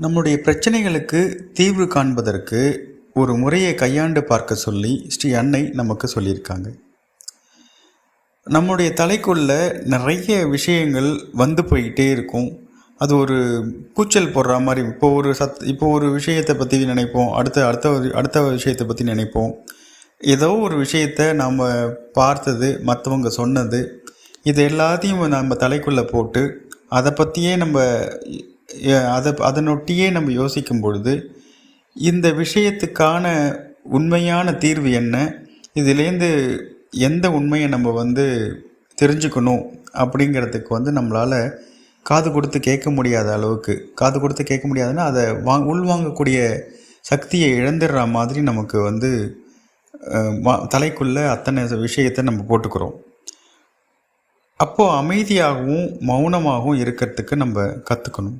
நம்முடைய பிரச்சனைகளுக்கு தீர்வு காண்பதற்கு ஒரு முறையை கையாண்டு பார்க்க சொல்லி ஸ்ரீ அன்னை நமக்கு சொல்லியிருக்காங்க. நம்முடைய தலைக்குள்ள நிறைய விஷயங்கள் வந்து போயிட்டே இருக்கும். அது ஒரு கூச்சல் போடுற மாதிரி இப்போ ஒரு சத் இப்போ ஒரு விஷயத்தை பற்றி நினைப்போம். அடுத்த அடுத்த அடுத்த விஷயத்தை பற்றி நினைப்போம். ஏதோ ஒரு விஷயத்தை நாம் பார்த்தது மற்றவங்க சொன்னது இது எல்லாத்தையும் நம்ம தலைக்குள்ளே போட்டு அதை பற்றியே நம்ம அதை அதனொட்டியே நம்ம யோசிக்கும் பொழுது இந்த விஷயத்துக்கான உண்மையான தீர்வு என்ன? இதுலேருந்து எந்த உண்மையை நம்ம வந்து தெரிஞ்சுக்கணும் அப்படிங்கிறதுக்கு வந்து நம்மளால் காது கொடுத்து கேட்க முடியாத அளவுக்கு காது கொடுத்து கேட்க முடியாதுன்னா அதை வா உள்வாங்கக்கூடிய சக்தியை இழந்துடுற மாதிரி நமக்கு வந்து தலைக்குள்ளே தலைக்குள்ள அத்தனை விஷயத்தை நம்ம போட்டுக்கிறோம். அப்போது அமைதியாகவும் மௌனமாகவும் இருக்கிறதுக்கு நம்ம கற்றுக்கணும்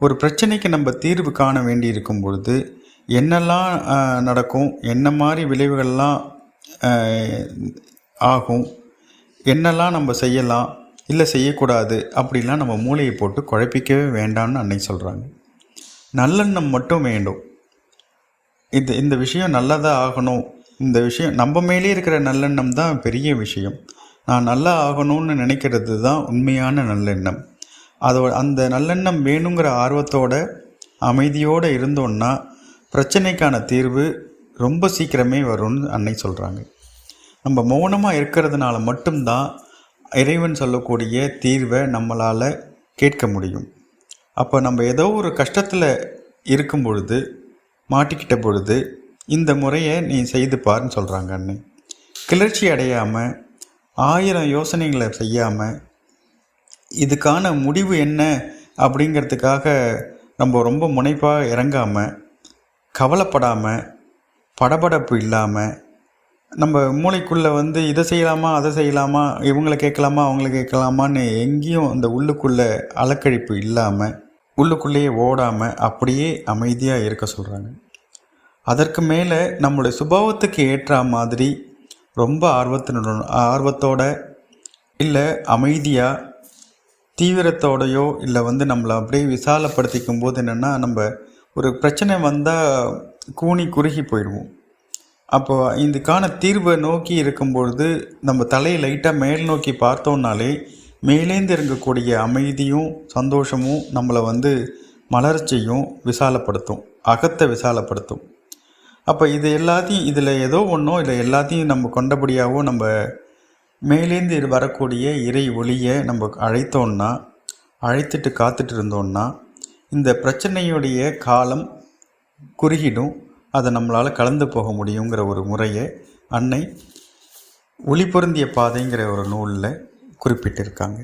ஒரு பிரச்சனைக்கு நம்ம தீர்வு காண வேண்டி இருக்கும் பொழுது என்னெல்லாம் நடக்கும் என்ன மாதிரி விளைவுகள்லாம் ஆகும் என்னெல்லாம் நம்ம செய்யலாம் இல்லை செய்யக்கூடாது அப்படிலாம் நம்ம மூளையை போட்டு குழப்பிக்கவே வேண்டாம்னு அன்னை சொல்கிறாங்க நல்லெண்ணம் மட்டும் வேண்டும். இது இந்த விஷயம் நல்லதாக ஆகணும். இந்த விஷயம் நம்ம மேலே இருக்கிற நல்லெண்ணம் தான் பெரிய விஷயம். நான் நல்லா ஆகணும்னு நினைக்கிறது தான் உண்மையான நல்லெண்ணம். அதோ அந்த நல்லெண்ணம் வேணுங்கிற ஆர்வத்தோட அமைதியோடு இருந்தோன்னா பிரச்சனைக்கான தீர்வு ரொம்ப சீக்கிரமே வரும்னு அன்னை சொல்கிறாங்க நம்ம மௌனமாக இருக்கிறதுனால மட்டும்தான் இறைவன் சொல்லக்கூடிய தீர்வை நம்மளால் கேட்க முடியும். அப்போ நம்ம ஏதோ ஒரு கஷ்டத்தில் இருக்கும் பொழுது மாட்டிக்கிட்ட பொழுது இந்த முறையை நீ செய்து பாருன்னு சொல்கிறாங்க அன்னை கிளர்ச்சி அடையாமல் ஆயிரம் யோசனைகளை செய்யாமல் இதுக்கான முடிவு என்ன அப்படிங்கிறதுக்காக நம்ம ரொம்ப முனைப்பாக இறங்காமல் கவலைப்படாமல் படபடப்பு இல்லாமல் நம்ம மூளைக்குள்ளே வந்து இதை செய்யலாமா அதை செய்யலாமா இவங்களை கேட்கலாமா அவங்கள கேட்கலாமான்னு எங்கேயும் அந்த உள்ளுக்குள்ளே அலக்கழிப்பு இல்லாமல் உள்ளுக்குள்ளேயே ஓடாமல் அப்படியே அமைதியாக இருக்க சொல்கிறாங்க அதற்கு மேலே நம்மளுடைய சுபாவத்துக்கு ஏற்ற மாதிரி ரொம்ப ஆர்வத்தினுடன் ஆர்வத்தோட இல்லை அமைதியாக தீவிரத்தோடையோ இல்லை வந்து நம்மளை அப்படியே விசாலப்படுத்திக்கும் போது என்னென்னா நம்ம ஒரு பிரச்சனை வந்தால் கூனி குறுகி போயிடுவோம். அப்போ இதுக்கான தீர்வை நோக்கி இருக்கும்பொழுது நம்ம தலையை லைட்டாக மேல் நோக்கி பார்த்தோம்னாலே மேலேந்து இருக்கக்கூடிய அமைதியும் சந்தோஷமும் நம்மளை வந்து மலர்ச்சியும் விசாலப்படுத்தும் அகத்தை விசாலப்படுத்தும். அப்போ இது எல்லாத்தையும் இதில் ஏதோ ஒன்றோ இல்லை எல்லாத்தையும் நம்ம கொண்டபடியாகவோ நம்ம மேலேந்து வரக்கூடிய இறை ஒளியை நம்ம அழைத்தோன்னா அழைத்துட்டு காத்துட்டு இருந்தோன்னா இந்த பிரச்சனையுடைய காலம் குறுகிடும். அதை நம்மளால் கலந்து போக முடியுங்கிற ஒரு முறையை அன்னை ஒளி பொருந்திய பாதைங்கிற ஒரு நூலில் குறிப்பிட்டிருக்காங்க.